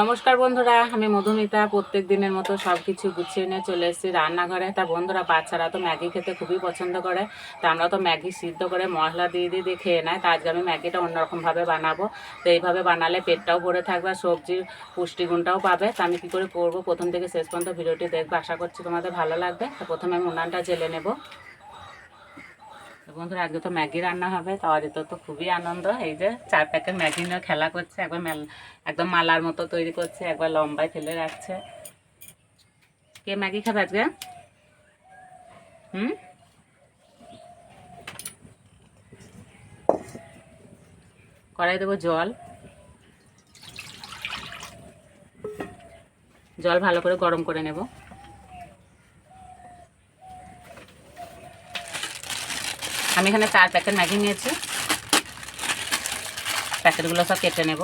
নমস্কার বন্ধুরা, আমি মধুমিতা। প্রত্যেক দিনের মতো সব কিছু গুছিয়ে নিয়ে চলে এসেছি রান্নাঘরে। তা বন্ধুরা, বাচ্চারা তো ম্যাগি খেতে খুবই পছন্দ করে। তা আমরা তো ম্যাগি সিদ্ধ করে মশলা দিয়ে দিয়ে দিয়ে খেয়ে নেয়। তা আজকে আমি ম্যাগিটা অন্যরকমভাবে বানাবো। তো এইভাবে বানালে পেটটাও ভরে থাকবে আর সবজির পুষ্টিগুণটাও পাবে। তা আমি কী করে করব? প্রথম থেকে শেষ পর্যন্ত ভিডিওটি দেখব। আশা করছি তোমাদের ভালো লাগবে। তো প্রথমে আমি উনানটা জেলে নেব। বন্ধুরা, আজকে তো ম্যাগি রান্না হবে, তো আজ তো খুবই আনন্দ। এই যে চার প্যাকেট ম্যাগি নিয়ে খেলা করছে, একবার মেল একদম মালার মতো তৈরি করছে, একবার লম্বায় ফেলে রাখছে। কে ম্যাগি খাবে আজকে? হুম? কড়াই দেবো জল। জল ভালো করে গরম করে নেব। আমি এখানে চার প্যাকেট ম্যাগি নিয়েছি। প্যাকেটগুলো সব কেটে নেব।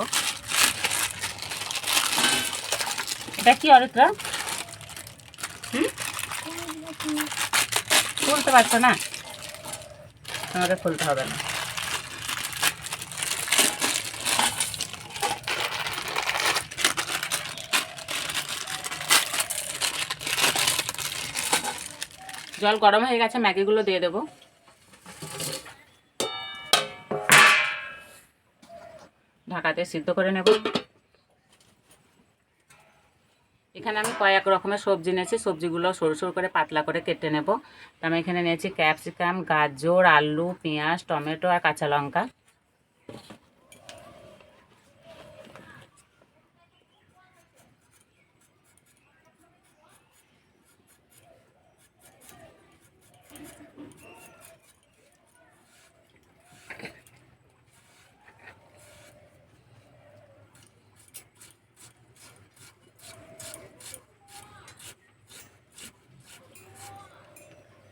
এটা কি অরিত্রা? হুম? খুলতে পারছ না? তোমাকে খুলতে হবে না। জল গরম হয়ে গেছে, ম্যাগিগুলো দিয়ে দেবো। ঢাকাতে সিদ্ধ করে নেব। এখানে আমি কয়েক রকমের সবজি নিয়েছি, সবজিগুলো সরু সরু করে পাতলা করে কেটে নেব। তো আমি এখানে নিয়েছি ক্যাপসিকাম, গাজর, আলু, পেঁয়াজ, টমেটো আর কাঁচা লঙ্কা।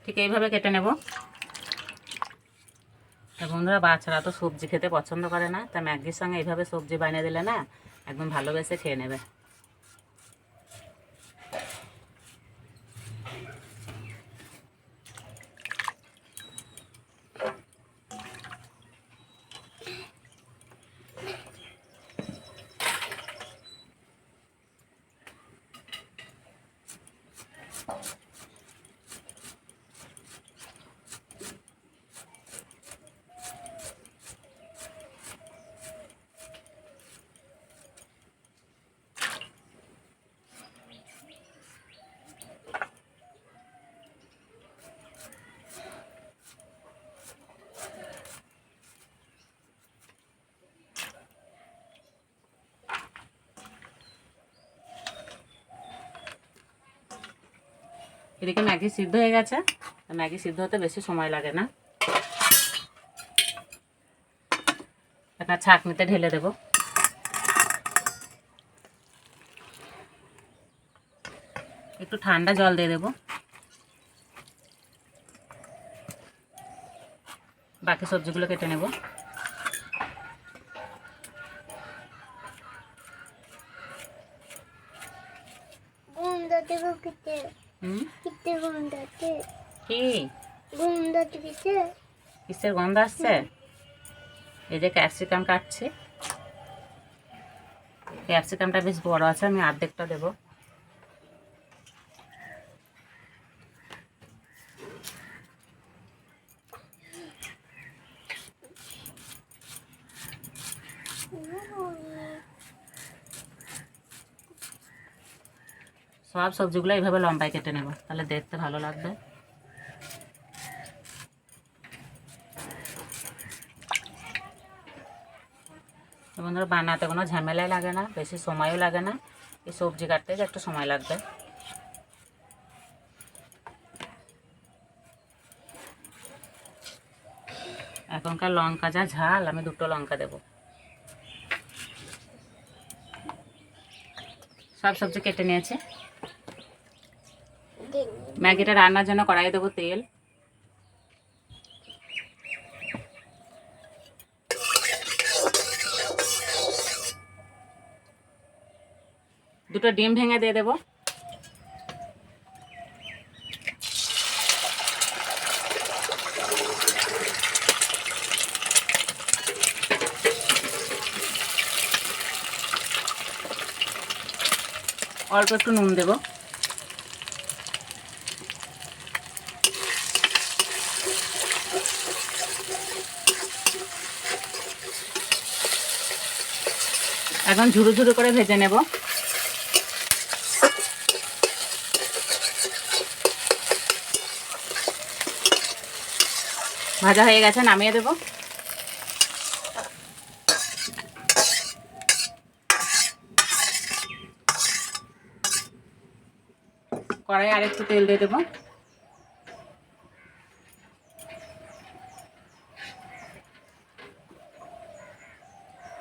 ঠিক এইভাবে কেটে নেব। তা বন্ধুরা, বাচ্চারা তো সবজি খেতে পছন্দ করে না, তা ম্যাগির সঙ্গে এইভাবে সবজি বানিয়ে দিলে না একদম ভালোবেসে খেয়ে নেবে। এদিকে ম্যাগি সিদ্ধ হয়ে গেছে। ম্যাগি সিদ্ধ হতে বেশি সময় লাগে না। একটা ছাঁকনিতে ঢেলে দেব। একটু ঠান্ডা জল দিয়ে দেব। বাকি সবজিগুলো কেটে নেব। কি? কিতে কিসের গন্ধ আসছে? এই যে ক্যাপসিকাম কাটছি। ক্যাপসিকামটা বেশ বড় আছে আমি অর্ধেকটা দেবো। সব সবজিগুলো এইভাবে লম্বায় কেটে নেব তাহলে দেখতে ভালো লাগবে। বন্ধুরা বানাতে কোনো ঝামেলাই লাগে না বেশি সময়ও লাগে না। এই সবজি কাটতে যে একটু সময় লাগবে। এখনকার লঙ্কা যা ঝাল আমি দুটো লঙ্কা দেব। সব সবজি কেটে নিয়েছে। ম্যাগিটা রান্নার জন্য কড়াই দেবো তেল। দুটো ডিম ভেঙে দিয়ে দেবো। অল্প একটু নুন দেবো। এখন ঝুরু ঝুরু করে ভেজে নেব। ভাজা হয়ে গেছে, নামিয়ে দেবো। কড়াই আর একটু তেল দিয়ে দেবো।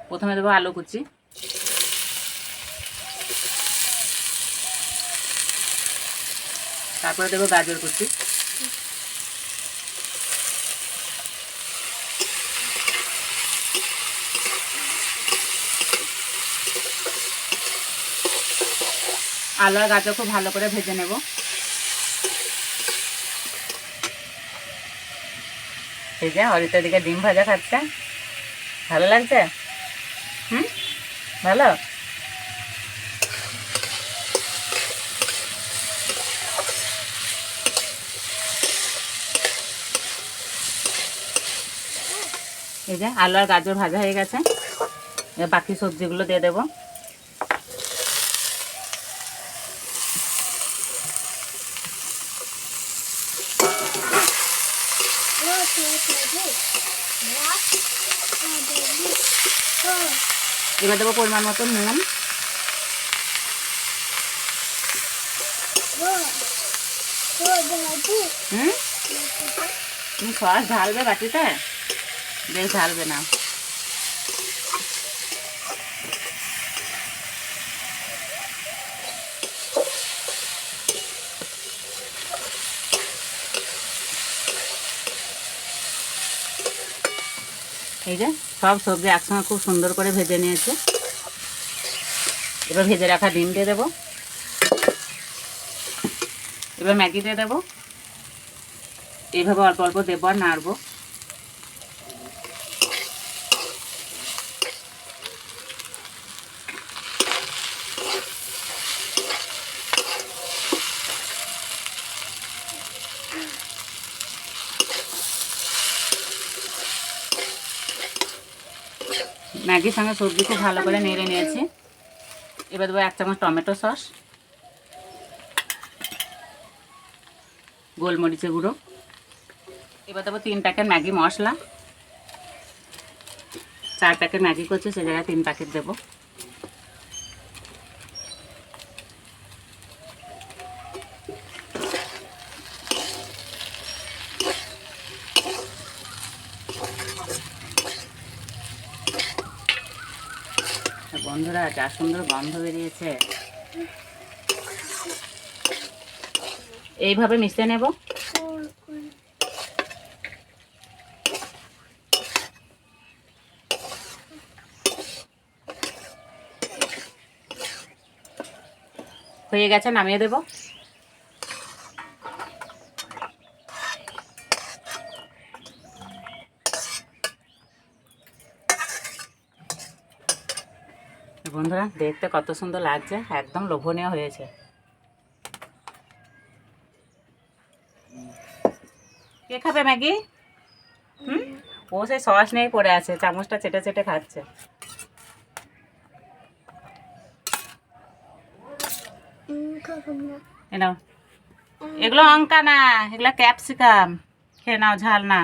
প্রথমে দেবো আলু কুচি। তারপরে দেবো গাজর কুচি। আলু আর গাজর খুব ভালো করে ভেজে নেব। যে হরিতের দিকে ডিম ভাজা খাচ্ছে। ভালো লাগছে? হুম? ভালো? এই যে আলু আর গাজর ভাজা হয়ে গেছে। বাকি সবজিগুলো দিয়ে দেবো। এবার দেবো পরিমাণ মতো নুন? হুম? তুমি ঢালবে বাটিতে? বেশ ঢালবে না। এই যে সব সবজি একসঙ্গে খুব সুন্দর করে ভেজে নিয়েছে। এবার ভেজে রাখা ডিম দিয়ে দেবো। এবার ম্যাগি দিয়ে দেবো। এইভাবে অল্প অল্প দেবো আর নাড়বো। ম্যাগির সঙ্গে সবজি খুব ভালো করে নেড়ে নিয়েছি। এবার দেবো এক চামচ টমেটো সস, গোলমরিচের গুঁড়ো। এবার দেবো তিন প্যাকেট ম্যাগি মশলা। চার প্যাকেট ম্যাগি করছে সে জায়গায় তিন প্যাকেট দেবো। বন্ধুরা যা সুন্দর গন্ধ বেরিয়েছে এইভাবে মিশে নেব. হয়ে গেছে নামিয়ে দেব বন্ধুরা, দেখতে কত সুন্দর লাগছে, একদম লোভনীয় হয়েছে। কে খাবে ম্যাগি? হুম? ও সেই সস নিয়েই পড়ে আছে, চামচটা চেটে চেটে খাচ্ছে। এগুলো অঙ্কা না, এগুলো ক্যাপসিকাম। খেয়ে নাও, ঝাল না।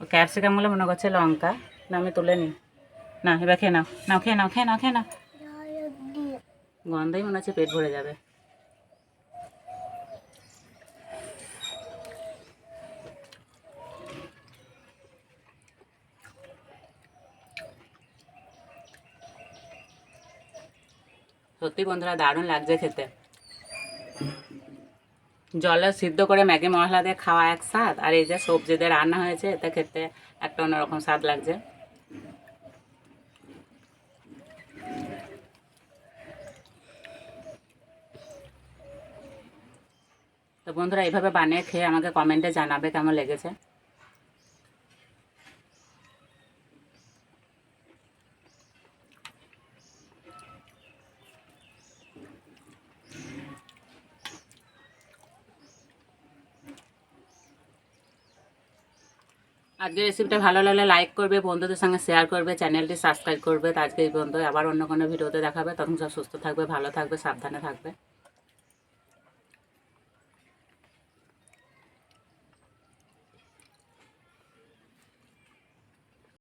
ক্যাপসিকামগুলো মনে করছে লঙ্কা। না আমি তুলে নিই। না এবার খেয়ে নাও। নাও, খেয়ে নাও খেয়ে নাও খেয়ে নাও। গন্ধই মনে হচ্ছে পেট ভরে যাবে। সত্যি বন্ধুরা, দারুণ লাগছে খেতে। জলে সিদ্ধ করে ম্যাগি, মশলা দিয়ে খাওয়া এক স্বাদ, আর এই যে সবজি দিয়ে রান্না হয়েছে, এতে খেতে একটা অন্যরকম স্বাদ লাগছে। তো বন্ধুরা, এইভাবে বানিয়ে খেয়ে আমাকে কমেন্টে জানাবে কেমন লেগেছে। আজকে রেসিপিটা ভালো লাগলে লাইক করবে, বন্ধুদের সঙ্গে শেয়ার করবে চ্যানেলটি সাবস্ক্রাইব করবে। আজকে এই বন্ধু আবার অন্য কোনো ভিডিওতে দেখাবে। তখন সব সুস্থ থাকবে, ভালো থাকবে, সাবধানে থাকবে।